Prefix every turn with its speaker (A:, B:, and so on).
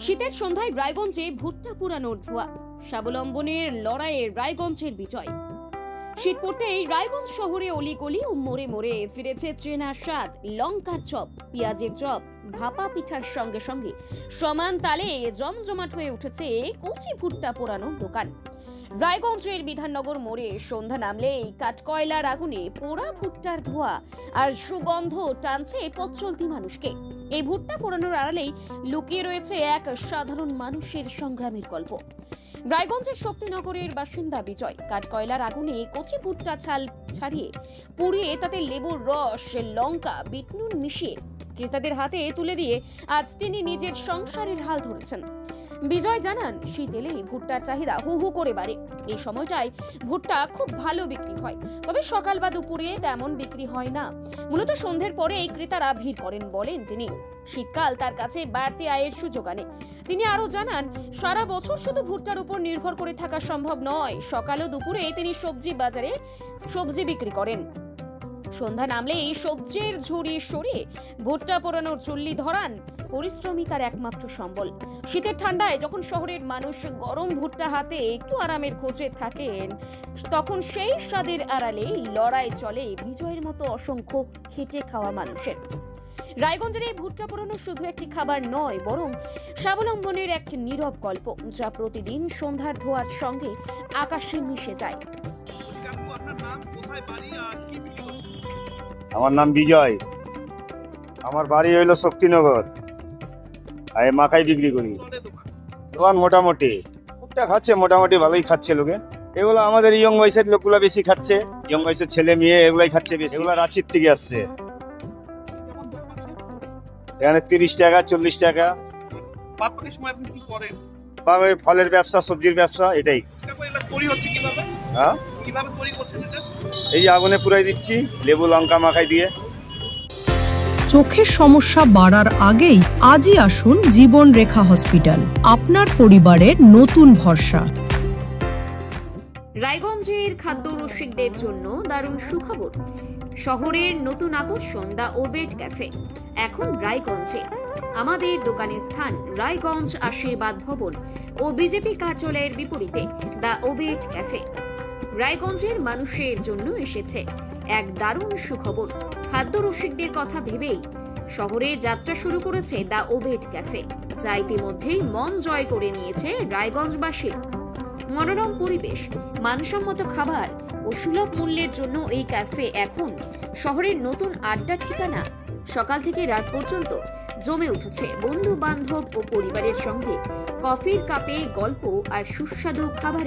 A: শীতের সন্ধ্যায় রায়গঞ্জে ভুট্টা পুরানোর ধোয়া। স্বাবলম্বনের লড়াইয়ে রায়গঞ্জের বিজয়। শীত পড়তেই রায়গঞ্জ শহরে অলিগলি ও মোড়ে মোড়ে ফিরেছে চেনার স্বাদ। লঙ্কার চপ, পেঁয়াজের চপ, ভাপা পিঠার সঙ্গে সঙ্গে। সমান তালে জমজমাট হয়ে উঠেছে কচি ভুট্টা পোড়ানোর দোকান। রায়গঞ্জের বিধাননগর মোড়ে সন্ধ্যা নামলেই কাঠকয়লার আগুনে পোড়া ভুট্টার ধোয়া আর সুগন্ধ টানছে পথ মানুষকে। এই ভুট্টা পোড়ানোর আড়ালেই লুকিয়ে রয়েছে এক সাধারণ মানুষের সংগ্রামের গল্প। রায়গঞ্জের শক্তিনগরের বাসিন্দা বিজয়, কাঠকয়লার আগুনে কচি ভুট্টা ছাল ছাড়িয়ে পুড়িয়ে তাতে লেবুর রস, লঙ্কা, বিটনুন মিশিয়ে ক্রেতাদের হাতে তুলে দিয়ে আজ তিনি নিজের সংসারের হাল ধরেছেন। বিজয় জানান, শীত এলেই ভুট্টার চাহিদা হু হু করে বাড়ে। এই সময়টায় ভুট্টা খুব ভালো বিক্রি হয়। তবে সকাল বা দুপুরে তেমন বিক্রি হয় না। মূলত সন্ধ্যের পরে এই ক্রেতারা ভিড় করেন বলেন তিনি। শীতকাল তার কাছে বাড়তি আয়ের সুযোগ আনে। তিনি আরও জানান, সারা বছর শুধু ভুট্টার উপর নির্ভর করে থাকা সম্ভব নয়, সকাল ও দুপুরে তিনি সবজি বাজারে সবজি বিক্রি করেন। সন্ধ্যা নামলেই সবজির ঝুড়ি সরিয়ে ভুট্টা পোড়ানোর চুল্লি ধরান। পরিশ্রমী তার একমাত্র সম্বল। শীতের ঠান্ডায় যখন শহরের মানুষ গরম ভুট্টা হাতে একটু আরামের খোঁজে থাকেন, তখন সেই স্বাদের আড়ালে লড়াই চলে বিজয়ের মতো অসংখ্য খেটে খাওয়া মানুষের। রায়গঞ্জের এই ভুট্টা পোড়ানো শুধু একটি খাবার নয়, বরং স্বাবলম্বনের এক নীরব গল্প যা প্রতিদিন সন্ধ্যার ধোয়ার সঙ্গে আকাশে মিশে যায়।
B: আর
C: আমার নাম বিজয়। আমার বাড়ি হইল শক্তিনগর। আর এই মাখাই বিক্রি করি।
B: দোকান
C: মোটামুটি। টুকটাক খাচ্ছে মোটামুটি ভালোই খাচ্ছে লোকে। এগুলো আমাদের ইয়ং বয়সের লোকগুলো বেশি খাচ্ছে। ইয়ং বয়সের ছেলে মেয়ে এগুলাই খাচ্ছে বেশি। এগুলো রাঁচির থেকে আসছে। এখানে তিরিশ টাকা চল্লিশ টাকা। ফলের ব্যবসা সবজির ব্যবসা এটাই। হ্যাঁ? এই আগুনে পুরাই দিচ্ছি লেবু লঙ্কা মাখাই দিয়ে।
D: চোখের সমস্যা বাড়ার আগেই আজই আসুন জীবন রেখা হসপিটাল, আপনার পরিবারের নতুন ভরসা।
A: রায়গঞ্জের খাদ্য রসিকদের জন্য দারুণ সুখবর। শহরের নতুন আকর্ষণ, দ্য ওবেট ক্যাফে, এখন রায়গঞ্জে। আমাদের দোকানের স্থান, রায়গঞ্জ আশীর্বাদ ভবন ও বিজেপি কার্যালয়ের বিপরীতে, দ্য ওবেট ক্যাফে। রায়গঞ্জের মানুষের জন্য এসেছে এক দারুণ সুখবর। খাদ্য রসিকদের কথা ভেবেই শহরে যাত্রা শুরু করেছে দ্য ওবেট ক্যাফে, যা ইতিমধ্যেই মন জয় করে নিয়েছে রায়গঞ্জবাসীর মনোরম পরিবেশ, মানসম্মত খাবার ও সুলভ মূল্যের জন্য এই ক্যাফে এখন শহরের নতুন আড্ডা ঠিকানা। সকাল থেকে রাত পর্যন্ত জমে উঠেছে বন্ধু বান্ধব ও পরিবারের সঙ্গে কফির কাপে গল্প আর সুস্বাদু খাবারের